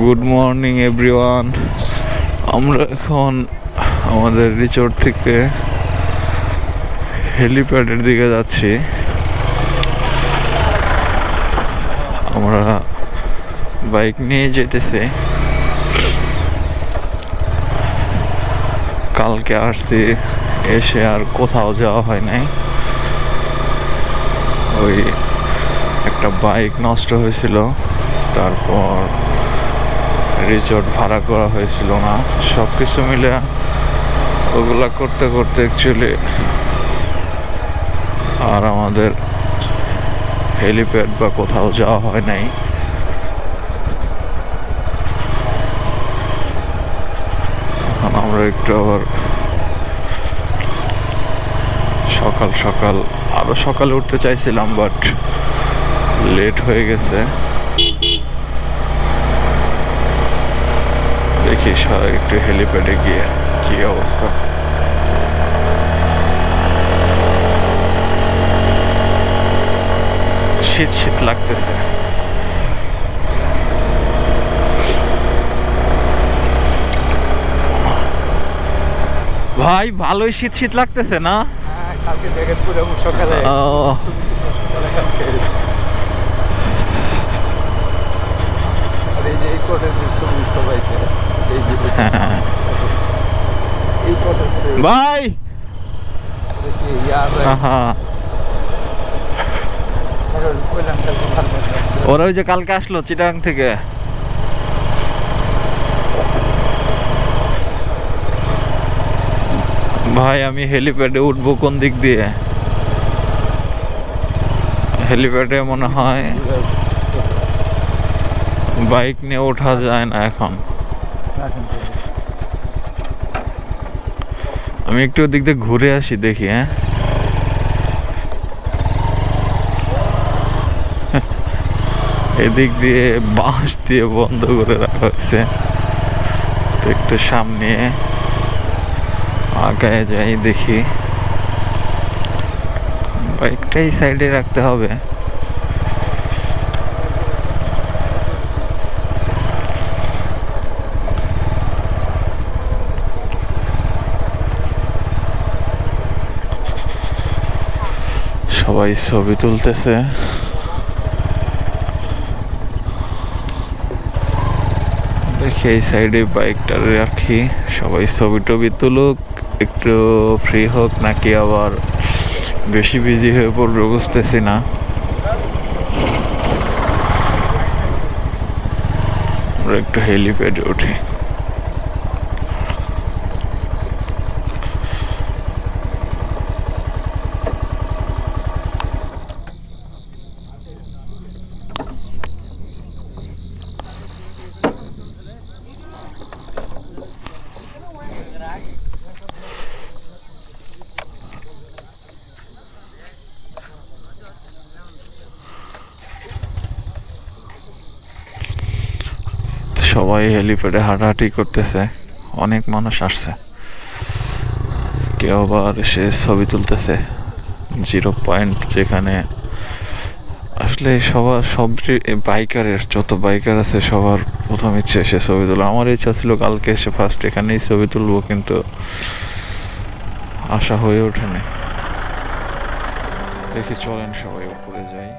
Good morning everyone আমরা এখন আমাদের রিসোর্ট থেকে হেলিপ্যাডের দিকে যাচ্ছি। আমরা বাইক নিয়ে যেতেছি। কালকে আসছি এসে আর কোথাও যাওয়া হয় নাই। ওই একটা বাইক নষ্ট হয়েছিল। তারপর রিসোর্ট ভাড়া করা হয়েছিল না। সব কিছু মিলে ওগুলা করতে করতে অ্যাকচুয়ালি আর আমাদের হেলিপ্যাড বা কোথাও যাওয়া হয় নাই। আমরা একটু আবার সকাল সকাল, আরও সকালে উঠতে চাইছিলাম বাট লেট হয়ে গেছে। দেখি একটু হেলিপ্যাডে গিয়ে কি অবস্থা। শীত শীত লাগতেছে। ভাই ভালোই শীত শীত লাগতেছে না? হ্যাঁ, কালকে জ্যাকেট পরে আমি সকালে ও সকালে কালকে আর এই যে এই কোটের যে ছবি সবাইকে এই যে হ্যাঁ। এই কোটের ভাই। ওরা ওই যে কালকে আসলো চিটাং থেকে। ভাই, আমি হেলিপ্যাডে উঠবো কোন দিক দিয়ে? হেলিপ্যাডে মনে হয় বাইক নিয়ে ওঠা যায় না এখন। আমি একটু ওদিক দিয়ে ঘুরে আসি, দেখি হ্যাঁ? এদিক দিয়ে বাঁশ দিয়ে বন্ধ করে রাখা হয়েছে। তো একটু সামনে আগায় যাই, দেখি। বাইকটাই সাইডে রাখতে হবে। সবাই ছবি তুলতেছে। দেখি এই সাইডে বাইকটা রাখি। সবাই ছবি টবি তুলুক, একটু ফ্রি হোক নাকি আবার বেশি বিজি হয়ে পড়বে বুঝতেছি না। একটু হেলিপ্যাডে উঠি। সবাই হেলিপ্যাডে হাঁটাহাঁটি করতেছে। অনেক মানুষ আসছে। কেউ আবার সে ছবি তুলতেছে। জিরো পয়েন্ট যেখানে আসলে সবার সব বাইকারের যত বাইকার আছে সবার প্রথম ইচ্ছে এসে ছবি তোলা। আমার ইচ্ছা ছিল কালকে এসে ফার্স্ট এখানেই ছবি তুলবো, কিন্তু আশা হয়ে ওঠেনি। দেখি চলেন সবাই উপরে যাই।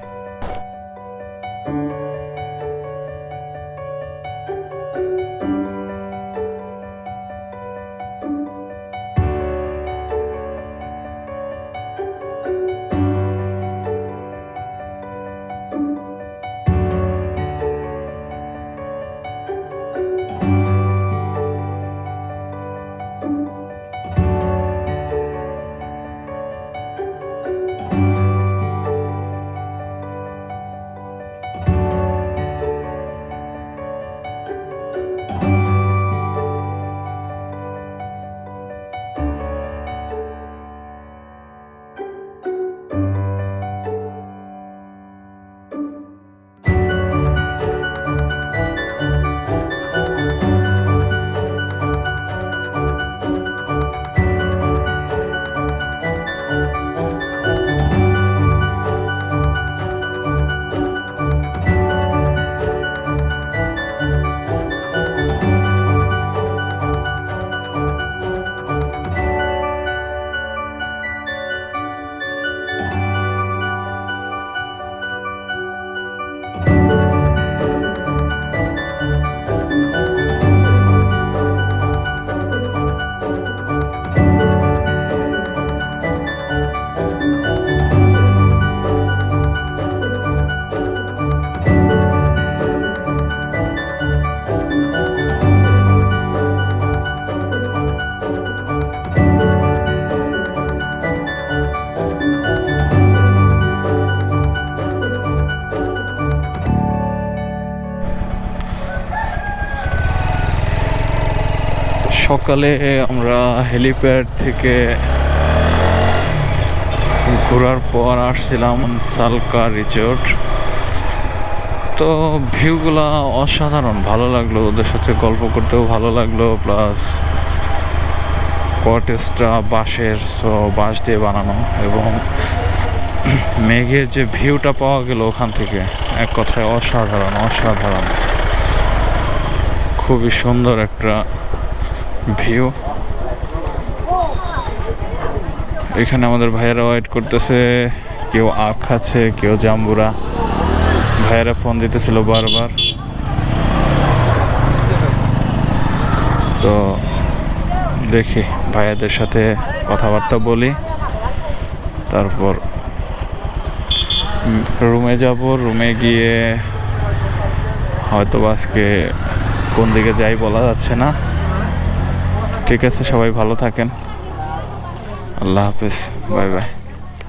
সকালে আমরা হেলিপ্যাড থেকে ঘোরার পর আসছিলাম সালকা রিসোর্ট। তো ভিউগুলা অসাধারণ, ভালো লাগল, ওদের সাথে গল্প করতেও ভালো লাগল, প্লাস কটেজটা বাঁশের, সো বাঁশ দিয়ে বানানো এবং মেঘের যে ভিউটা পাওয়া গেল ওখান থেকে, এক কথায় অসাধারণ অসাধারণ। খুবই সুন্দর একটা ভিউ। এখানে আমাদের ভাইয়েরা ওয়েট করতেছে। কেউ আখ খাচ্ছে, কেউ জাম্বুরা। ভাইয়েরা ফোন দিতেছিল বারবার। তো দেখি ভাইয়াদের সাথে কথাবার্তা বলি। তারপর রুমে যাব। রুমে গিয়ে হয়তো আজকে কোন দিকে যাই বলা যাচ্ছে না। ঠিক আছে সবাই ভালো থাকেন। আল্লাহ হাফেজ বাই বাই।